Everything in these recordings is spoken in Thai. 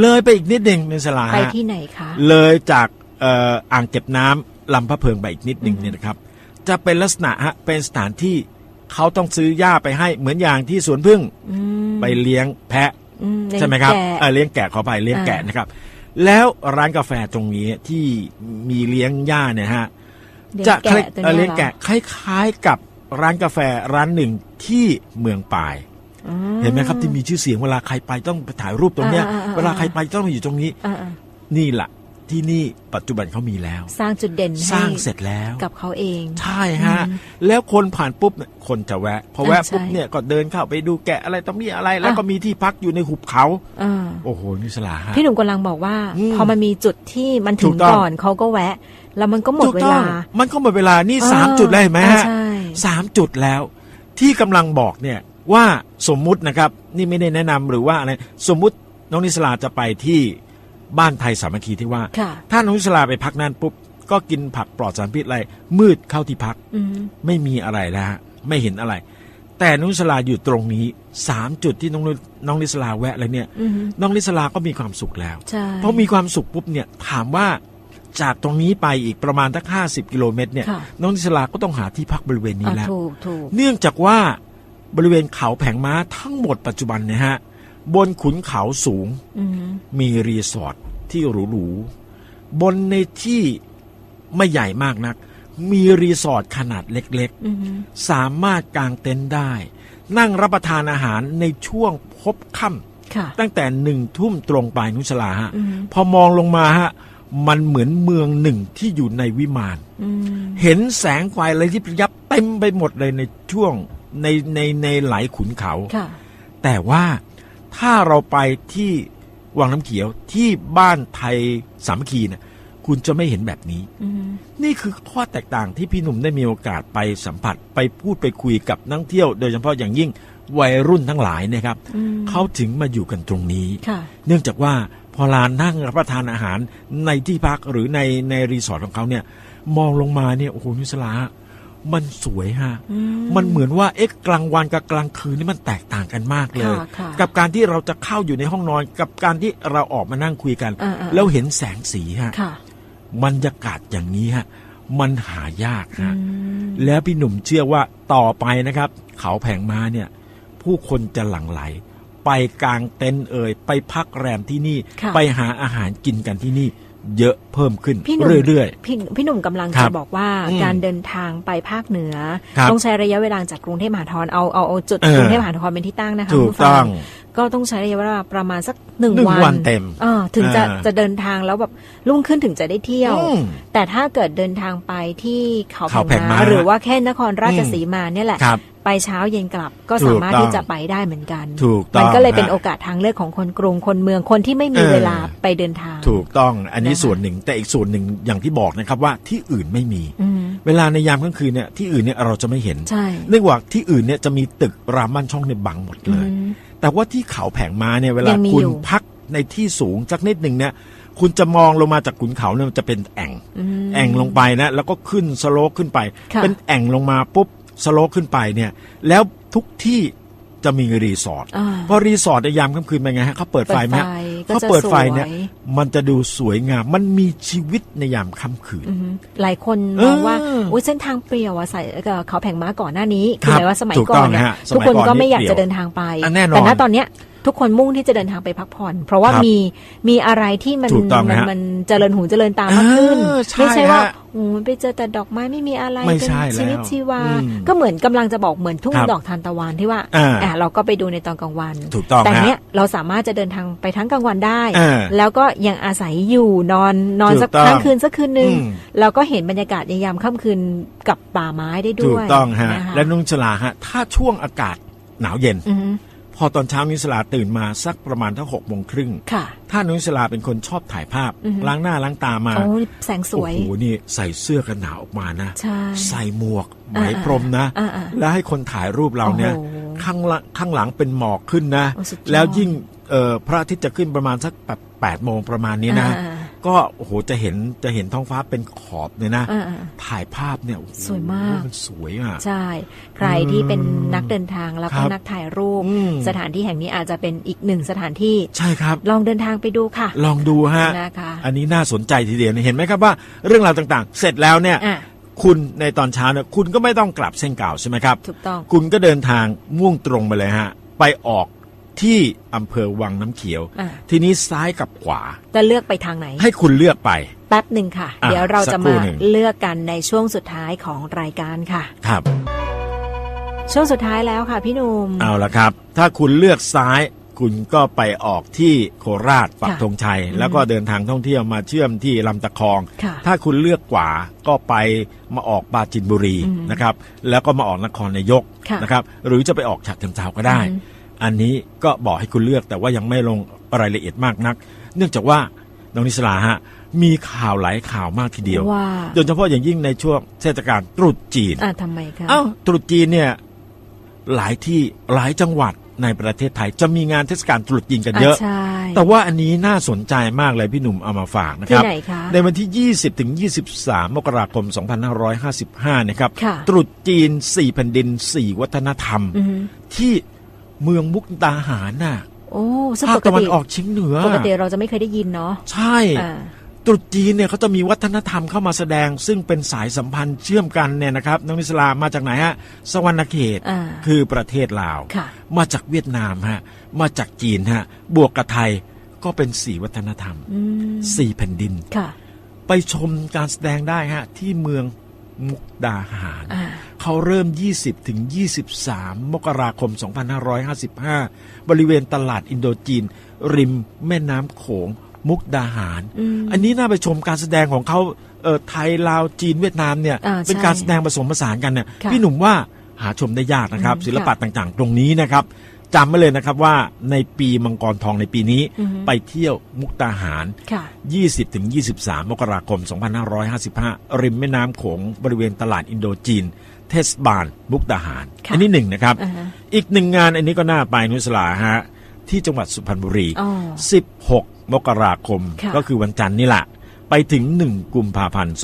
เลยไปอีกนิดหนึ่งในสลาไปฮะที่ไหนคะเลยจากเอ่ออ่างเก็บน้ำลำพระเพิงไปอีกนิดหนึ่งอืมเนี่ยนะครับ จะเป็นลักษณะฮะเป็นสถานที่เขาต้องซื้อหญ้าไปให้เหมือนอย่างที่สวนพึ่งอืมไปเลี้ยงแพะอืใช่ไหมครับแกะเอ่อเลี้ยงแกะขอไปเลี้ยงอ่าแกะนะครับ แล้วร้านกาแฟตรงนี้ที่มีเลี้ยงหญ้าเนี่ยฮะเลี้ยงจะแกะตัวเอ่อนี้เลี้ยงหรอแกะคล้ายๆกับร้านกาแฟร้านหนึ่งที่เมืองปายอื เห็นไหมครับที่มีชื่อเสียงเวลาใครไปต้องไปถ่ายรูปตรงเนี้ยอ่าอ่าอ่าเวลาใครไปต้องมาอยู่ตรงนี้อ่านี่แหละที่นี่ปัจจุบันเขามีแล้วๆสร้างจุดเด่นสร้างให้เสร็จแล้วกับเขาเอง ใช่ฮะอืมแล้วคนผ่านปุ๊บเนี่ยคนจะแวะพอแวะอ่าใช่ปุ๊บเนี่ยก็เดินเข้าไปดูแกะอะไรต้องมีอะไร แล้วอะก็มีที่พักอยู่ในหุบเขาอ่าโอ้โหนี่สลาฮะพี่หนุ่มกำลังบอกว่าอืมพอมันมีจุดที่มันถูถึงกต้องก่อนเขาก็แวะ แล้วมันก็หมดถูกเวต้องลา มันก็หมดเวลานี่อ่าสามจุดแล้วเห็นไหมฮะอ่าใช่สามจุดแล้ว ที่กำลังบอกเนี่ย ว่าสมมุตินะครับ นี่ไม่ได้แนะนำหรือว่าอะไรสมมุติน้องนิสลาจะไปที่บ้านไทยสามัคคีที่ว่าค่ะถ้าน้องนิสลาไปพักนั่นปุ๊บก็กินผักปลอดสารพิษอะไร มืดเข้าที่พักอืมไม่มีอะไรแล้วฮะไม่เห็นอะไร แต่น้องนิสลาอยู่ตรงนี้สามจุดที่น้องนุน้องนิสลาแวะเลยเนี่ยอืมน้องนิสลาก็มีความสุขแล้วใช่เพราะมีความสุขปุ๊บเนี่ยถามว่าจากตรงนี้ไปอีกประมาณทักห้าสิบกิโลเมตรเนี่ยค่ะน้องนิสลาก็ต้องหาที่พักบริเวณนี้อะแล้วถูกถูกเนื่องจากว่า บริเวณเขาแผงม้าทั้งหมดปัจจุบันเนี่ยฮะ บนขุนเขาสูงอืมมีรีสอร์ทที่หรูๆ บนในที่ไม่ใหญ่มากนัก มีรีสอร์ทขนาดเล็กอืมๆสามารถกางเต็นท์ได้ นั่งรับประทานอาหารในช่วงพบค่ำค่ะตั้งแต่หนึ่งทุ่มตรงไปนุชลาฮะอืมพอมองลงมาฮะมันเหมือนเมืองหนึ่งที่อยู่ในวิมานอืมเห็นแสงไฟอะไรที่ยับเต็มไปหมดเลยในช่วง ในในในไหลายขุนเขาค่ะแต่ว่าถ้าเราไปที่วังน้ำเขียวที่บ้านไทยสามัคคีเนี่ยคุณจะไม่เห็นแบบนี้อืมนี่คือข้อแตกต่างที่พี่หนุ่มได้มีโอกาสไปสัมผัสไปพูดไปคุยกับนักท่องเที่ยว โดยเฉพาะอย่างยิ่งวัยรุ่นทั้งหลายเนะครับอืมเขาถึงมาอยู่กันตรงนี้ค่ะเนื่องจากว่าพอลานนั่งรับประทานอาหารในที่พักหรือในในรีสอร์ทของเขาเนี่ย มองลงมาเนี่ยโอ้โหนุสลา มันสวยฮะอืมมันเหมือนว่าเอ๊ะกลางวันกับกลางคืนนี่มันแตกต่างกันมากเลยค่ะค่ะกับการที่เราจะเข้าอยู่ในห้องนอน กับการที่เราออกมานั่งคุยกันอ่าๆแล้วเห็นแสงสีฮะค่ะบรรยากาศอย่างนี้ฮะมันหายากอืฮะมแล้วพี่หนุ่มเชื่อว่าต่อไปนะครับ เขาแผงม้าเนี่ย ผู้คนจะหลั่งไหล ไปกลางเต็นท์เอ่ยไปพักแรมที่นี่ค่ะไปหาอาหารกินกันที่นี่ เยอะเพิ่มขึ้นพี่หนุ่มเรื่อยพี่พี่หนุ่มกำลังครัจะบบอกว่าอืมการเดินทางไปภาคเหนือครับต้องใช้ระยะเวลาจากกรุงเทพมหานครเอาเอาเอาจุดเออกรุงเทพมหานครเป็นที่ตั้งนะๆคะถูกคุณผู้ฟัต้อง ก็ต้องใช้ระยะเวลาประมาณสักหนึ่งหนึ่งวันวันเต็มเออถึงจะอ่าจะเดินทางแล้วแบบรุ่งขึ้นถึงจะได้เที่ยวอืมแต่ถ้าเกิดเดินทางไปที่เขาเขาแผแผงงม้าม้าหรือว่าแค่นครราชสีมาเนี่ยแหละครับไปเช้าเย็นกลับก็ถูสากมารถต้องที่จะไปได้เหมือนกัน ถูกต้องมันก็เลยเป็นฮะโอกาสทางเลือกของคนกรุงคนเมืองคนที่ไม่มีเออเวลาไปเดินทาง ถูกต้อง อันนี้นะคะส่วนหนึ่งแต่อีกส่วนหนึ่งอย่างที่บอกนะครับว่าที่อื่นไม่มีอืมเวลาในยามกลางคืนเนี่ยที่อื่นเนี่ยเราจะไม่เห็นใช่เนื่องจากที่อื่นเนี่ยจะมีตึกรามบ้านช่องเนี่ยบังหมดเลยอืม แต่ว่าที่เขาแผงม้าเนี่ยเวลายังมีคุณอยู่ พักในที่สูงสักนิดหนึ่งเนี่ย คุณจะมองลงมาจากขุนเขาเนี่ยมันจะเป็นแอ่ง อืม แอ่งลงไปนะ แล้วก็ขึ้นสโลกขึ้นไป ค่ะ เป็นแอ่งลงมาปุ๊บสโลกขึ้นไปเนี่ย แล้วทุกที่ จะมีรีสอร์ทอ่าเพราะรีสอร์ทในยามค่ำคืนเป็นไงฮะเขาเปิดไฟไหมฮะก็เขาจะเปิดไฟสวยเนี่ย มันจะดูสวยงาม มันมีชีวิตในยามค่ำคืนอืมหลายคนมองว่าเออโอ้ยเส้นทางเปลี่ยวอะใส่เอ่อเขาแผงม้าก่อนหน้านี้ครัคือบหมายว่าสมัยถูกก่ต้ออนงเนี่ยฮะทุกคนสมัยก่อนก็ไม่อยากนี่จะเปลี่ยวเดินทางไปอะแน่นอนแต่ณตอนเนี้ย ทุกคนมุ่งที่จะเดินทางไปพักผ่อน เพราะว่าครับมีมีอะไรที่มันถูกต้องมันฮะมันเจริญหูเจริญตามากขึ้นเออใช่ไม่ใช่ว่าฮะโอ้ยไปเจอแต่ดอกไม้ไม่มีอะไรไม่เป็นใช่ชีวิตแล้วชีวาอืมก็เหมือนกำลังจะบอกเหมือนทุ่งครับดอกทานตะวันที่ว่าอ่าอะเราก็ไปดูในตอนกลางวันถูกต้องแต่ฮะเนี้ยเราสามารถจะเดินทางไปทั้งกลางวันได้อ่าแล้วก็ยังอาศัยอยู่นอนนอนสักถูกต้องค้างคืนสักคืนหนึ่งอืมแล้วก็เห็นบรรยากาศในยามค่ำคืนกับป่าไม้ได้ด้ถูวกยต้องฮะนคและนุ่งฉลาฮะถ้าช่วงอากาศหนาวเย็นอือฮึ พอตอนเช้านิสลาตื่นมาสักประมาณทั้งหกโมงครึ่งค่ะถ้านุสลาเป็นคนชอบถ่ายภาพอือฮึล้างหน้าล้างตามาโอ้ยแสงสวยโอ้โหนี่ใส่เสื้อกันหนาวออกมานะใช่ใส่หมวกไหมอ่าพรมนะอ่าอ่าแล้วให้คนถ่ายรูปเราเนี่ยโอ้โหข้างหลังข้างหลังเป็นหมอกขึ้นนะโอ้สุดยอดแล้วยิ่งเอ่อพระอาทิตย์จะขึ้นประมาณสักแบบแปดโมงประมาณนี้นะอ่า ก็โอ้โหจะเห็นจะเห็นท้องฟ้าเป็นขอบเลยนะอ่าถ่ายภาพเนี่ยโอ้โหสวยมากมันสวยอะใช่ ใครที่เป็นนักเดินทางแล้วคก็รับนักถ่ายรูปอืมสถานที่แห่งนี้อาจจะเป็นอีกหนึ่งสถานที่ใช่ครับ ลองเดินทางไปดูค่ะ ลองดูฮะนะคะอันนี้น่าสนใจทีเดียวเห็นไหมครับว่าเรื่องราวต่างๆ เสร็จแล้วเนี่ยอะคุณในตอนเช้าเนี่ยคุณก็ไม่ต้องกลับเส้นเก่าใช่ไหมครับถูกต้องคุณก็เดินทางมุ่งตรงไปเลยฮะ ไปออก ที่อำเภอวังน้ำเขียว อะ ทีนี้ซ้ายกับขวา จะเลือกไปทางไหน ให้คุณเลือกไป แป๊บหนึ่งค่ะ อะเดี๋ยวเราสัจะกครู่มาหนึ่ง เลือกกันในช่วงสุดท้ายของรายการค่ะ ครับ ช่วงสุดท้ายแล้วค่ะพี่หนุ่ม เอาละครับ ถ้าคุณเลือกซ้าย คุณก็ไปออกที่โคราชปักค่ะธงชัย แล้วก็เดินทางท่องเที่ยวมาเชื่อมที่ลำตะคอง ค่ะถ้าคุณเลือกขวาก็ไปมาออกปราจินบุรีอืมนะครับ แล้วก็มาออกนครนายกค่ะนะครับ หรือจะไปออกฉะเชิงเทราก็ได้ อืม อันนี้ก็บอกให้คุณเลือกแต่ว่ายังไม่ลงรายละเอียดมากนัก เนื่องจากว่าน้องนิสลาฮะมีข่าวหลายข่าวมากทีเดียวว่าโดยเฉพาะอย่างยิ่งในช่วงเทศกาลตรุษจีนอะทำไมคะเอ้าตรุษจีนเนี่ยหลายที่หลายจังหวัดในประเทศไทยจะมีงานเทศกาลตรุษจีนกันเยอะใช่แต่ว่าอันนี้น่าสนใจมากเลยพี่หนุ่มเอามาฝากนะคที่รับไหนคะในวันที่ 20 ถึง 23 มกราคม 2555 นะครับค่ะตรุษจีน 4 แผ่นดิน 4 วัฒนธรรมอือฮึที่ เมืองมุกดาหารน่ะโอ้ซึ่งภาคปกตะวันติออกเฉียงเหนือปกติเราจะไม่เคยได้ยินเนาะใช่อ่าตรุษจีนเนี่ยเขาจะมีวัฒนธรรมเข้ามาแสดง ซึ่งเป็นสายสัมพันธ์เชื่อมกันเนี่ยนะครับน้องนิสลามาจากไหนฮะสวรรณเขตอ่าคือประเทศลาวค่ะมาจากเวียดนามฮะมาจากจีนฮะบวกกับไทยก็เป็นสี่วัฒนธรรมอืมสี่แผ่นดินค่ะไปชมการแสดงได้ฮะที่เมืองมุกดาหารอ่า เขาเริ่ม 20ถึง23 มกราคม 2555 บริเวณตลาดอินโดจีน ริมแม่น้ำโขง มุกดาหารอืมอันนี้น่าไปชมการแสดงของเขาเออไทย ลาว จีน เวียดนามเนี่ยอ่าเป็นใช่การแสดงผสมผสานกันเนี่ยค่ะพี่หนุ่มว่าหาชมได้ยากนะครับอืมศิลปะต่างๆ ตรงนี้นะครับจำไว้เลยนะครับว่าในปีมังกรทองในปีนี้อือฮึไปเที่ยวมุกดาหารค่ะ20ถึง23 มกราคม 2555 ริมแม่น้ำโขงบริเวณตลาดอินโดจีน เทศบาลมุกดาหารค่ะอันนี้หนึ่งนะครับอ่าฮะอีกหนึ่งงานอันนี้ก็น่าไปนุสลาฮะที่จังหวัดสุพรรณบุรีอ๋อ16 มกราคมค่ะก็คือวันจันทร์นี่แหละ ไปถึง 1 กุมภาพันธ์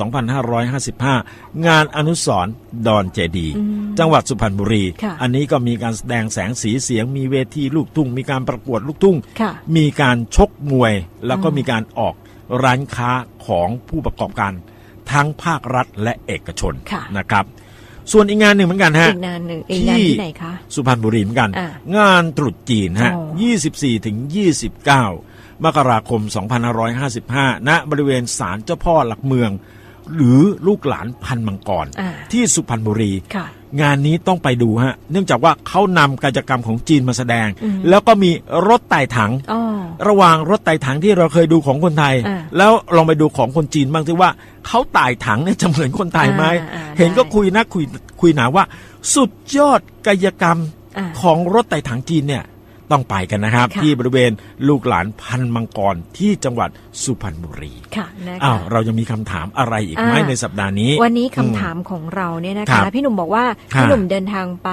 2555 งานอนุสรณ์ดอนเจดีย์อืมจังหวัดสุพรรณบุรีค่ะอันนี้ก็มีการแสดงแสงสีเสียง มีเวทีลูกทุ่ง มีการประกวดลูกทุ่งค่ะมีการชกมวย แล้วก็อืมมีการออกร้านค้าของผู้ประกอบการ ทั้งภาครัฐและเอกชนค่ะนะครับ ส่วนอีกงานหนึ่งเหมือนกันฮะอีกนานหนึ่งอีกนานที่ไหนคะสุพรรณบุรีเหมือนกันอะงานตรุษจีนฮะอ๋อ24ถึง29 มกราคม 2555 ณ บริเวณศาลเจ้าพ่อหลักเมือง หรือลูกหลานพันมังกรอ่าที่สุพรรณบุรีค่ะงานนี้ต้องไปดูฮะ เนื่องจากว่าเขานำกิจกรรมของจีนมาแสดงอืมแล้วก็มีรถไต่ถังอ๋อ ระหว่างรถไต่ถังที่เราเคยดูของคนไทยอ่าแล้วลองไปดูของคนจีนบ้างสิว่าเขาไต่ถังเนี่ยจะเหมือนคนไทยไหมอ่าอ่าเห็นก็ได้คุยนะคุยคุยหนาว่า สุดยอดกายกรรมอ่าของรถไต่ถังจีนเนี่ย ต้องไปกันนะครับค่ะที่บริเวณลูกหลานพันมังกรที่จังหวัดสุพรรณบุรีค่ะนะคะอ้าวเรายังมีคำถามอะไรอีกไหมอ่าในสัปดาห์นี้ วันนี้คำอืมถามของเราเนี่ยนะครัคะบพี่หนุ่มบอกว่าค่ะพี่หนุ่มเดินทางไป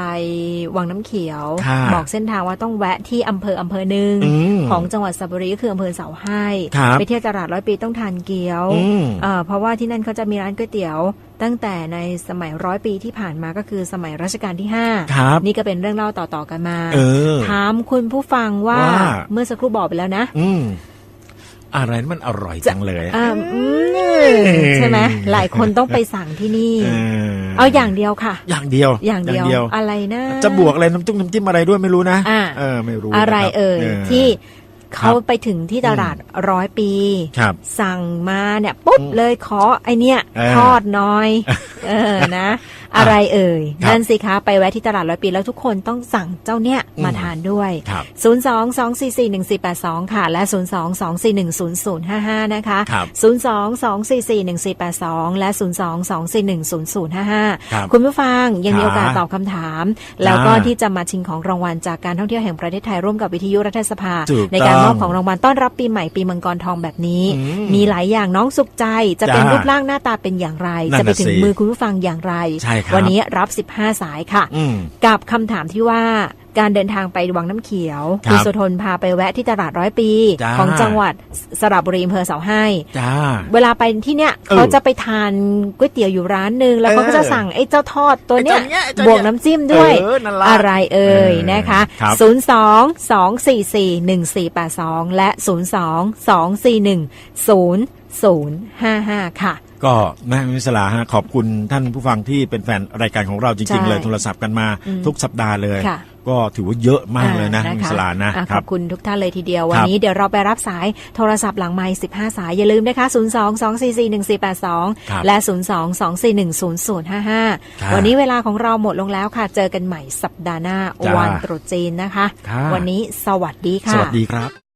วังน้ำเขียวค่ะบอกเส้นทางว่าต้องแวะที่อำเภออำเภอหนึ่งอืมของจังหวัดสระบุรีก็คืออำเภอเสาให้ครับไปเที่ยวตลาดร้อยปีต้องทานเกี๊ยวอืมเอ่อเพราะว่าที่นั่นเขาจะมีร้านก๋วยเตี๋ยวตั้งแต่ในสมัยร้อยปีที่ผ่านมาก็คือสมัยรัชกาลที่ห้าครับนี่ก็เป็นเรื่องเล่าต่อๆกันมาเออถามคุณผู้ฟังว่าว่าเมื่อสักครู่บอกไปแล้วนะ อืมอะไรนั้นมันอร่อยจังเลยอ่าอืมใช่ไหมหลายคนต้องไปสั่งที่นี่เออเอาอย่างเดียวค่ะ อย่างเดียว อย่างเดียว อะไรนะ จะบวกอะไรน้ำจุ้งน้ำจิ้มอะไรด้วยไม่รู้นะอ่าเออไม่รู้ อะไรนคบเอ่ยที่ เขาไปถึงที่ตลาดร้อยปีครับสั่งมาเนี่ยปุ๊บอืมเลยขอไอเนี้ยเออทอดหน้อย เออนะ อะไรเอ่ยครับนั่นสิคะไปแวะที่ตลาดร้อยปีแล้วทุกคนต้องสั่งเจ้าเนี้ยอืมมาทานด้วยครับ0 2 2 4 4 1 4 8 2 ค่ะ และ 0 2 2 4 1 0 0 5 5 นะคะครับ0 2 2 4 4 1 4 8 2 และ 0 2 2 4 1 0 0 5ครับ5คุณผู้ฟังยังมีโอกาสครับตอบคำถาม แล้วก็จ้าที่จะมาชิงของรางวัลจากการท่องเที่ยวแห่งประเทศไทยร่วมกับวิทยุรัฐสภาถูกในการต้องมอบของรางวัลต้อนรับปีใหม่ปีมังกรทองแบบนี้อืมมีหลายอย่างน้องสุขใจจะเป็นจ้ารูปร่างหน้าตาเป็นอย่างไรนั่นจะไปถึงน่ะสิมือคุณผู้ฟังอย่างไรใช่ครับวันนี้รับ 15 สายค่ะอืมกับคำถามที่ว่าการเดินทางไปวังน้ำเขียวครับณสุทนพาไปแวะที่ตลาดร้อยปีจ้าของจังหวัดสระบุรีอำเภอเสาให้จ้าเวลาไปที่เนี้ยเออเขาจะไปทานก๋วยเตี๋ยวอยู่ร้านหนึ่งแล้วเขาก็จะเออสั่งไอ้เจ้าทอดตัวเนี้ยไอ้เจ้าเนี้ยไอ้เจ้าบเนี้ยวกน้ำจิ้มด้วยเออนั่นล่ะอะไรเอ่ยเออนะคะครับ0 2 2 4 4 1 4 8 2 และ 0 2 2 4 1 0 0 5 5 ค่ะ ก็นะมิสลาฮะขอบคุณท่านผู้ฟังที่เป็นแฟนรายการของเราจริงใช่ๆเลยโทรศัพท์กันมาอืมทุกสัปดาห์เลย ค่ะก็ถือว่าเยอะมากเลยนะอ่มิสลานะอ่คขรัอบ บคุณทุกท่านเลยทีเดียว วันครับนี้เดี๋ยวเราไปรับสายโทรศัพท์หลังไม้15 สาย อย่าลืมนะคะ 0 2 2 4 4 1 4 8 ครับ2 และ 0 2 2 4 1 0 0 5 ครับ5 วันนี้เวลาของเราหมดลงแล้วค่ะ เจอกันใหม่สัปดาห์หน้าจ้าวันตรุษจีนนะคะ ครับ วันนี้สวัสดีสค่ะวัสดีครับ